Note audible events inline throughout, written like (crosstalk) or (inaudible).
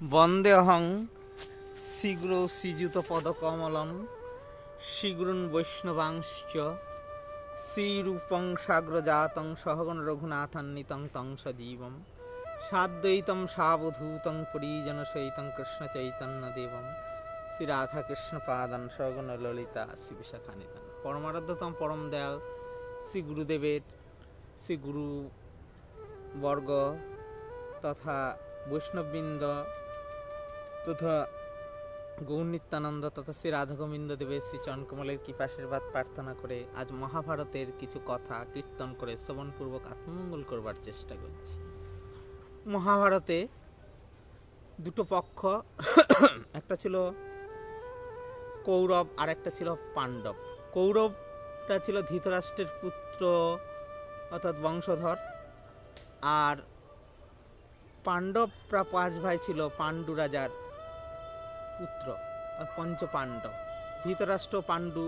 বন্দেহং শীঘ্র শ্রীযুত পদকমলম শীঘ্রন বৈষ্ণবাংশ্চ, শ্রীরূপং সাগ্রজাতং সহগণ রঘুনাথান্বিতং তং সজীবম, সাদ্বৈতম সাবধূতং পরিজন সহিতং কৃষ্ণ চৈতন্য দেবম শ্রী রাধা কৃষ্ণ পাদান সগণ ললিতা শ্রী বিশাখানিতান পরমারাধ্যতম পরম দয়াল শ্রী গুরুদেবের শ্রী গুরু বর্গ তথা বৈষ্ণববৃন্দ তথা গৌর নিত্যানন্দ তথা শ্রী রাধা গোবিন্দ দেবের শ্রী চরণকমলের কৃপাশীর্বাদ প্রার্থনা করে আজ মহাভারতের কিছু কথা কীর্তন করে শ্রবণপূর্বক আত্মমঙ্গল করবার চেষ্টা করছি। মহাভারতে দুটো পক্ষ, একটা ছিল কৌরব আর একটা ছিল পাণ্ডব। কৌরবটা ছিল ধৃতরাষ্ট্রের পুত্র অর্থাৎ বংশধর, আর পাণ্ডবরা পাঁচ ভাই ছিল পাণ্ডু রাজার পুত্র, আর পঞ্চ পাণ্ডব ধৃতরাষ্ট্র পাণ্ডু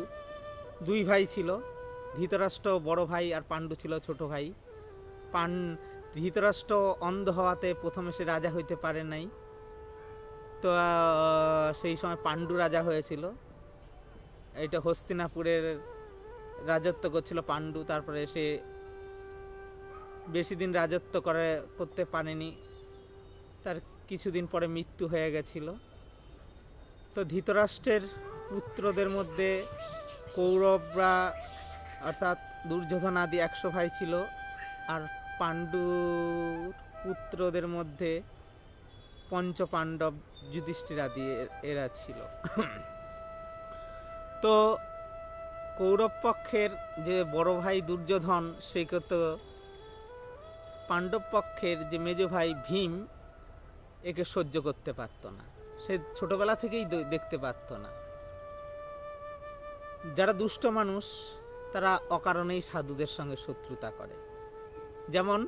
দুই ভাই ছিল। ধৃতরাষ্ট্র বড় ভাই আর পাণ্ডু ছিল ছোট ভাই। পান, ধৃতরাষ্ট্র অন্ধ হওয়াতে প্রথমে সে রাজা হইতে পারে নাই। তো সেই সময় পাণ্ডু রাজা হয়েছিল। এটা হস্তিনাপুরের রাজত্ব করছিল পাণ্ডু। তারপরে সে বেশি দিন রাজত্ব করে, করতে পারেনি। তার কিছুদিন পরে মৃত্যু হয়ে গেছিল। তো ধৃতরাষ্ট্রের পুত্রদের মধ্যে কৌরবরা অর্থাৎ দুর্যোধন আদি একশো ভাই ছিল আর পাণ্ডু পুত্রদের মধ্যে পঞ্চ পাণ্ডব যুধিষ্ঠির আদি এরা ছিল। (clears throat) তো কৌরব পক্ষের যে বড় ভাই দুর্যোধন, সে তো পাণ্ডব পক্ষের যে মেজ ভাই ভীম, একে সহ্য করতে পারত না। সে ছোটবেলা থেকেই দেখতে পারত না। যারা দুষ্ট মানুষ, তারা অকারণেই সাধুদের সঙ্গে শত্রুতা করে। যেমন,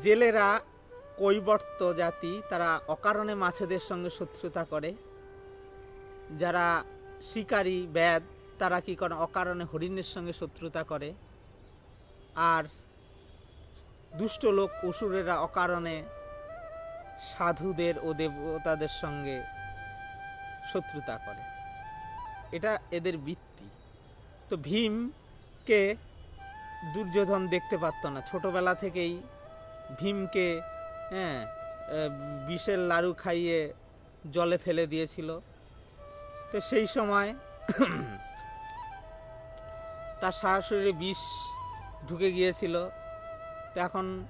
জেলেরা কৈবর্ত জাতি, তারা অকারণে মাছেদের সঙ্গে শত্রুতা করে। যারা শিকারী ব্যাদ তারা কি করে অকারণে হরিণের সঙ্গে শত্রুতা করে। আর দুষ্ট লোক অসুরেরা অকারণে সাধুদের ও দেবতাদের সঙ্গে শত্রুতা করে। এটা এদের বৃত্তি। তো ভীমকে দুর্যোধন দেখতে পারত না। ছোটবেলা থেকেই ভীমকে হ্যাঁ বিষের লাড়ু খাইয়ে জলে ফেলে দিয়েছিল। তো সেই সময় তার সারা শরীরে বিষ ঢুকে গিয়েছিল। তো এখন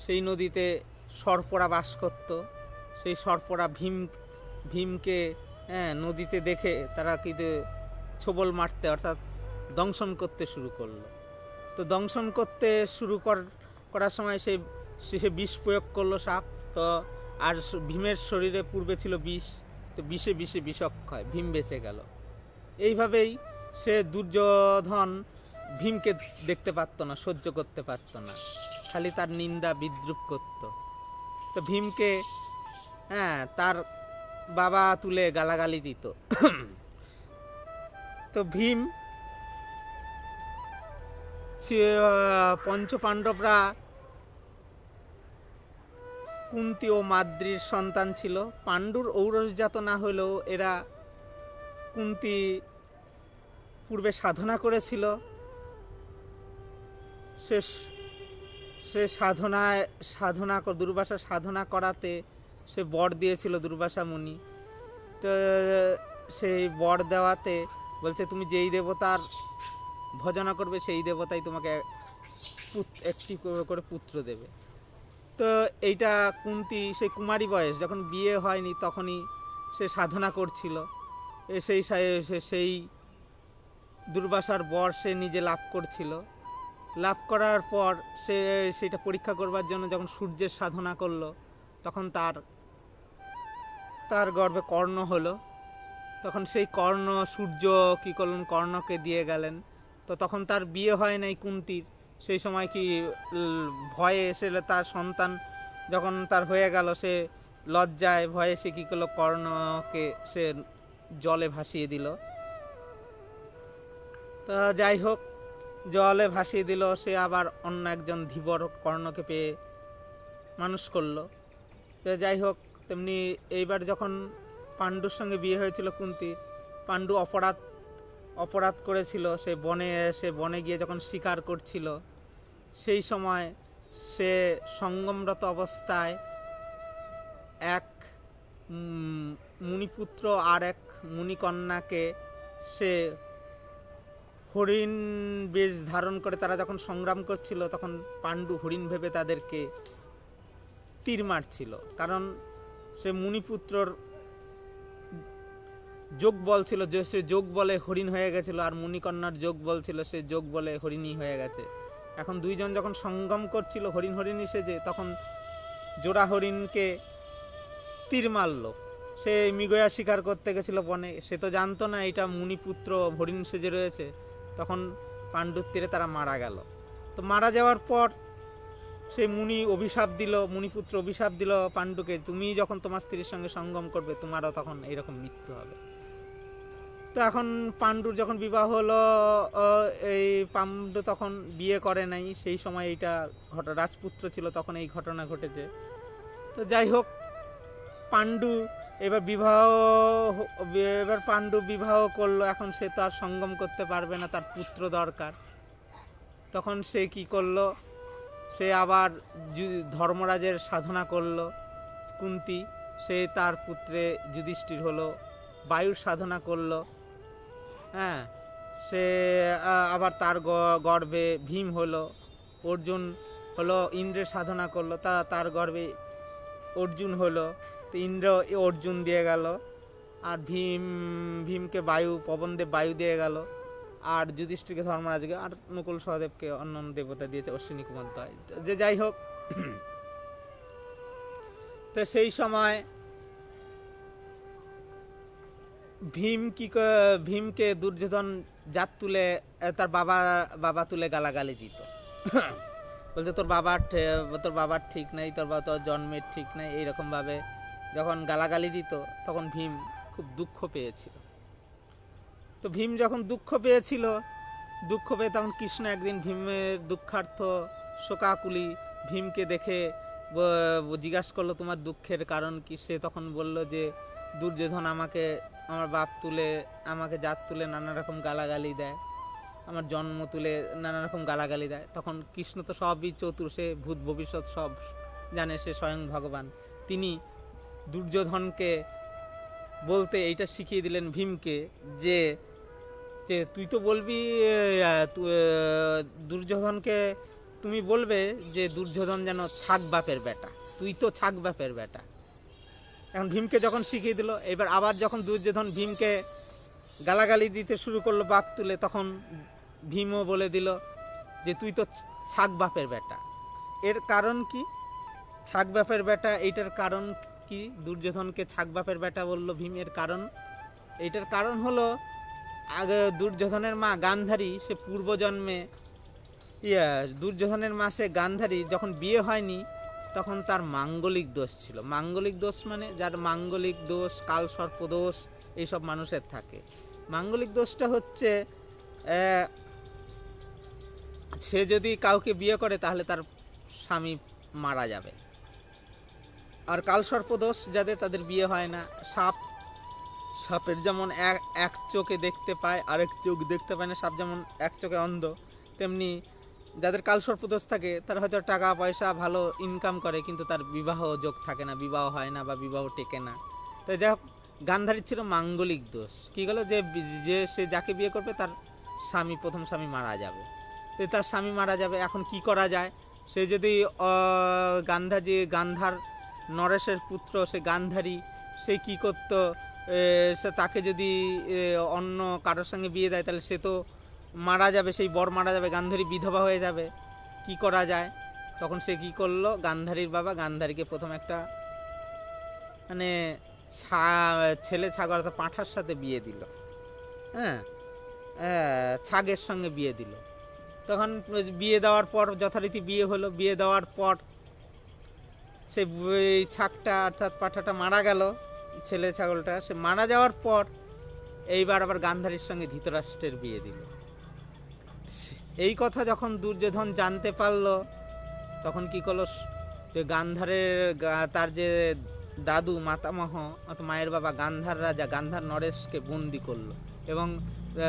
সেই নদীতে সর্পরা বাস করত। সেই সর্পরা ভীম, ভীমকে হ্যাঁ নদীতে দেখে তারা কিন্তু ছোবল মারতে অর্থাৎ দংশন করতে শুরু করল। তো দংশন করতে শুরু কর- করার সময় সেই সে বিষ প্রয়োগ করল সাপ। তো আর ভীমের শরীরে পূর্বে ছিল বিষ, তো বিষে বিষে বিষক্ষয় ভীম বেঁচে গেল। এইভাবেই সে দুর্যোধন ভীমকে দেখতে পারতো না, সহ্য করতে পারতো না। খালি তার নিন্দা বিদ্রুপ করত। তো ভীমকে হ্যাঁ তার বাবা তুলে গালাগালি দিত। তো ভীম পঞ্চপাণ্ডবরা কুন্তি ও মাদ্রির সন্তান ছিল। পাণ্ডুর ঔরসজাত না হলেও এরা কুন্তি পূর্বে সাধনা করেছিল। সে সে সাধনায়, সাধনা দুর্বাসা সাধনা করাতে সে বর দিয়েছিল দুর্বাসা মুনি। তো সেই বর দেওয়াতে বলছে, তুমি যেই দেবতার ভজনা করবে, সেই দেবতাই তোমাকে একটি করে- পুত্র দেবে। তো এইটা কুন্তি, সেই কুমারী বয়স, যখন বিয়ে হয়নি তখনই সে সাধনা করছিল। সেই সেই দুর্বাসার বর সে নিজে লাভ করছিল। লাভ করার পর সে সেটা পরীক্ষা করবার জন্য যখন সূর্যের সাধনা করল, তখন তার তার গর্ভে কর্ণ হলো। তখন সেই কর্ণ, সূর্য কী করলেন, কর্ণকে দিয়ে গেলেন। তো তখন তার বিয়ে হয় নাই কুন্তির। সেই সময় কি ভয়ে এসে তার সন্তান? যখন তার হয়ে গেল, সে লজ্জায় ভয়ে সে কী করল, কর্ণকে সে জলে ভাসিয়ে দিল। তা যাই হোক জলে ভাসিয়ে দিল, সে আবার অন্য একজন ধীবর কর্ণকে পেয়ে মানুষ করল। তো যাই হোক, তেমনি এইবার যখন পাণ্ডুর সঙ্গে বিয়ে হয়েছিল কুন্তি, পাণ্ডু অপরাধ অপরাধ করেছিল। সে বনে সে বনে গিয়ে যখন শিকার করছিল, সেই সময় সে সঙ্গমরত অবস্থায় এক মুনিপুত্র আর এক মুনিকন্যাকে সে হরিণ বেশ ধারণ করে, তারা যখন সংগ্রাম করছিল, তখন পাণ্ডু হরিণ ভেবে তাদেরকে তীর মারছিল। কারণ সে মুনিপুত্রর যোগ বল ছিল, যে সে যোগ বলে হরিণ হয়ে গেছিল আর মুনিকন্যার যোগ বল ছিল, সে যোগ বলে হরিণই হয়ে গেছে। এখন দুইজন যখন সঙ্গম করছিল, হরিণ হরিণ সেজে, তখন জোড়া হরিণকে তীর মারলো। সে মৃগয়া শিকার করতে গেছিল বনে। সে তো জানতো না এটা মুনিপুত্র হরিণ সেজে রয়েছে। তখন পাণ্ডুর তীরে তারা মারা গেল। তো মারা যাওয়ার পর সেই মুনি অভিশাপ দিল, মুনিপুত্র অভিশাপ দিল পাণ্ডুকে, তুমি যখন তোমার স্ত্রীর সঙ্গে সঙ্গম করবে, তোমারও তখন এইরকম মৃত্যু হবে। তো এখন পাণ্ডুর যখন বিবাহ হলো এই পাণ্ডু তখন বিয়ে করে নাই। সেই সময় এইটা ঘট, রাজপুত্র ছিল, তখন এই ঘটনা ঘটেছে। তো যাই হোক, পাণ্ডু এবার বিবাহ এবার পাণ্ডু বিবাহ করল, এখন সে তো আর সঙ্গম করতে পারবে না, তার পুত্র দরকার। তখন সে কি করল? সে আবার ধর্মরাজের সাধনা করল, কুন্তি। সে তার পুত্রে যুধিষ্ঠির হলো, বায়ুর সাধনা করল হ্যাঁ। সে আবার তার গ- গর্ভে ভীম হলো, অর্জুন হলো, ইন্দ্রের সাধনা করল, তা, তার গর্ভে অর্জুন হলো। তো ইন্দ্র অর্জুন দিয়ে গেল, আর ভীম, ভীমকে বায়ু পবনদেব বায়ু দিয়ে গেল, আর যুধিষ্ঠিরকে ধর্মরাজকে, আর নকুল সহদেবকে অন্য অন্য দেবতা দিয়েছে অশ্বিনী কুমার দয়। যে যাই হোক, তো সেই সময় ভীম কি ভীমকে দুর্যোধন জাত তুলে তার বাবা বাবা তুলে গালাগালি দিত। বলছে, তোর বাবার তোর বাবার ঠিক নাই, তোর বাবা তোর জন্মের ঠিক নাই এইরকম ভাবে যখন গালাগালি দিত, তখন ভীম খুব দুঃখ পেয়েছিল। তো ভীম যখন দুঃখ পেয়েছিল, দুঃখ পেয়ে তখন কৃষ্ণ একদিন ভীমের দুঃখার্থ শোকাকুলি ভীমকে দেখে জিজ্ঞাসা করল, তোমার দুঃখের কারণ কি? সে তখন বলল যে, দুর্যোধন আমাকে, আমার বাপ তুলে, আমাকে জাত তুলে নানা রকম গালাগালি দেয়। আমার জন্ম তুলে নানা রকম গালাগালি দেয়। তখন কৃষ্ণ তো সবই চতুর, সে ভূত ভবিষ্যৎ সব জানে, সে স্বয়ং ভগবান। তিনি দুর্যোধনকে বলতে এইটা শিখিয়ে দিলেন ভীমকে যে যে তুই তো বলবি দুর্যোধনকে তুমি বলবে যে দুর্যোধন যেন ছাগ বাপের বেটা। তুই তো ছাগ বাপের বেটা। এখন ভীমকে যখন শিখিয়ে দিল, এবার আবার যখন দুর্যোধন ভীমকে গালাগালি দিতে শুরু করল বাপ তুলে, তখন ভীমও বলে দিল যে তুই তো ছাগ বাপের বেটা। এর কারণ কি? ছাগ বাপের বেটা, এইটার কারণ কি? দুর্যোধনকে ছাগ বাপের বেটা বলল ভীমের কারণ। এইটার কারণ হলো, আগে দুর্যোধনের মা গান্ধারী, সে পূর্বজন্মে, ইয়া, দুর্যোধনের মা সে গান্ধারী যখন বিয়ে হয়নি, তখন তার মাঙ্গলিক দোষ ছিল। মাঙ্গলিক দোষ মানে যার মাঙ্গলিক দোষ, কাল সর্প দোষ, এইসব মানুষের থাকে। মাঙ্গলিক দোষটা হচ্ছে সে যদি কাউকে বিয়ে করে তাহলে তার স্বামী মারা যাবে। আর কালসর্প দোষ যাদের তাদের বিয়ে হয় না সাপ সাপের যেমন এক এক চোখে দেখতে পায় আরেক চোখ দেখতে পায় না সাপ যেমন এক চোখে অন্ধ তেমনি যাদের কালসর্প দোষ থাকে তারা হয়তো টাকা পয়সা ভালো ইনকাম করে কিন্তু তার বিবাহ যোগ থাকে না বিবাহ হয় না বা বিবাহ টেকে না। তো যাই হোক গান্ধারীর ছিল মাঙ্গলিক দোষ। কী গেলো যে যে সে যাকে বিয়ে করবে তার স্বামী প্রথম স্বামী মারা যাবে। তো তার স্বামী মারা যাবে এখন কি করা যায়? সে যদি আহ, গান্ধা যে গান্ধার নরেশের পুত্র সে গান্ধারী সে কি করতো? সে তাকে যদি অন্য কারোর সঙ্গে বিয়ে দেয় তাহলে সে তো মারা যাবে সেই বর মারা যাবে গান্ধারী বিধবা হয়ে যাবে। কি করা যায়? তখন সে কি করল? গান্ধারীর বাবা গান্ধারীকে প্রথম একটা মানে ছেলে ছাগল অর্থাৎ পাঁঠার সাথে বিয়ে দিল। হ্যাঁ, ছাগের সঙ্গে বিয়ে দিল। তখন বিয়ে দেওয়ার পর যথারীতি বিয়ে হলো। বিয়ে দেওয়ার পর এই ছাগটা অর্থাৎ পাঠাটা মারা গেল, ছেলে ছাগলটা। সে মারা যাওয়ার পর এইবার আবার গান্ধারীর সঙ্গে ধৃতরাষ্ট্রের বিয়ে দিল। এই কথা যখন দুর্যোধন জানতে পারল, তখন কি করল? যে গান্ধারের তার যে দাদু মাতামহ অত মায়ের বাবা গান্ধার রাজা, গান্ধার নরেশকে বন্দি করল। এবং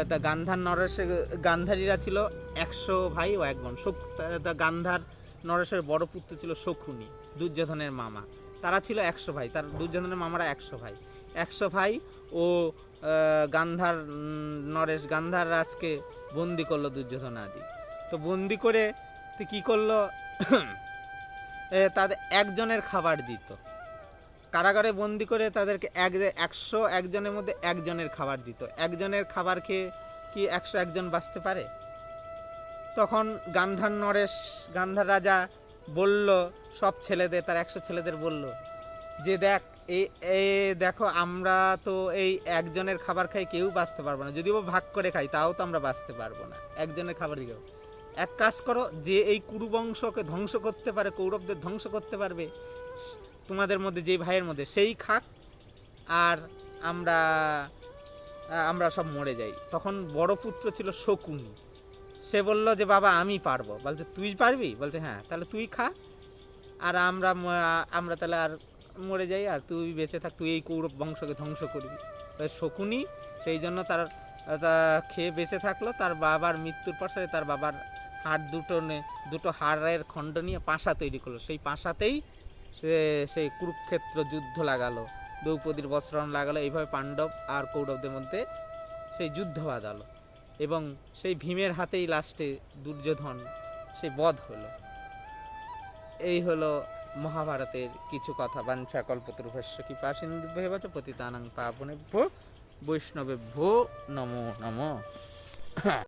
তা গান্ধার নরেশ, গান্ধারীরা ছিল একশো ভাই ও এক বোন। শোক তা- তা গান্ধার নরেশের বড় পুত্র ছিল শকুনি। দুর্যোধনের মামা। তারা ছিল একশো ভাই, তার দুর্যোধনের মামারা একশো ভাই। একশো ভাই ও গান্ধার নরেশ গান্ধার রাজকে বন্দি করল দুর্যোধন আদি। তো বন্দি করে তো কী করল? (coughs) তাদের একজনের খাবার দিত। কারাগারে বন্দি করে তাদেরকে এক একশো একজনের মধ্যে একজনের খাবার দিত। একজনের খাবার খেয়ে কি একশো একজন বাঁচতে পারে? তখন গান্ধার নরেশ গান্ধার রাজা বলল সব ছেলেদের, তার একশো ছেলেদের বলল, যে দেখ, এ দেখো, আমরা তো এই একজনের খাবার খাই, কেউ বাঁচতে পারব না। যদিও ভাগ করে খাই, তাও তো আমরা বাঁচতে পারব না। একজনের খাবার দিকেও এক কাজ করো, যে এই কুরুবংশকে ধ্বংস করতে পারে, কৌরবদের ধ্বংস করতে পারবে তোমাদের মধ্যে যেই ভাইয়ের মধ্যে, সেই খাক, আর আমরা আমরা সব মরে যাই। তখন বড় পুত্র ছিল শকুনি। সে বলল যে, বাবা, আমি পারব। বলছে, তুই পারবি? বলছে হ্যাঁ তাহলে তুই খা। আর আমরা আমরা তাহলে আর মরে যাই, আর তুই বেঁচে থাক, তুই এই কৌরব বংশকে ধ্বংস করবি। শকুনি, সেই জন্য তার খেয়ে বেঁচে থাকল, তার বাবার মৃত্যুর সে তার বাবার হাড় দুটো দুটো হাড়ের খণ্ড নিয়ে পাশা তৈরি করল। সেই পাশাতেই সে, সেই কুরুক্ষেত্র যুদ্ধ লাগালো, দ্রৌপদীর বস্ত্রণ লাগালো, এইভাবে পাণ্ডব আর কৌরবদের মধ্যে সেই যুদ্ধ বাঁধালো। এবং সেই ভীমের হাতেই লাস্টে দুর্যোধন সেই বধ হলো। এই হলো মহাভারতের কিছু কথা। বাঞ্ছা কল্পতরুভাষ্য কি পাশিন্দু ভেবাচ পতিতানাং পাবনে ভো বৈষ্ণবে ভো নমো নমঃ।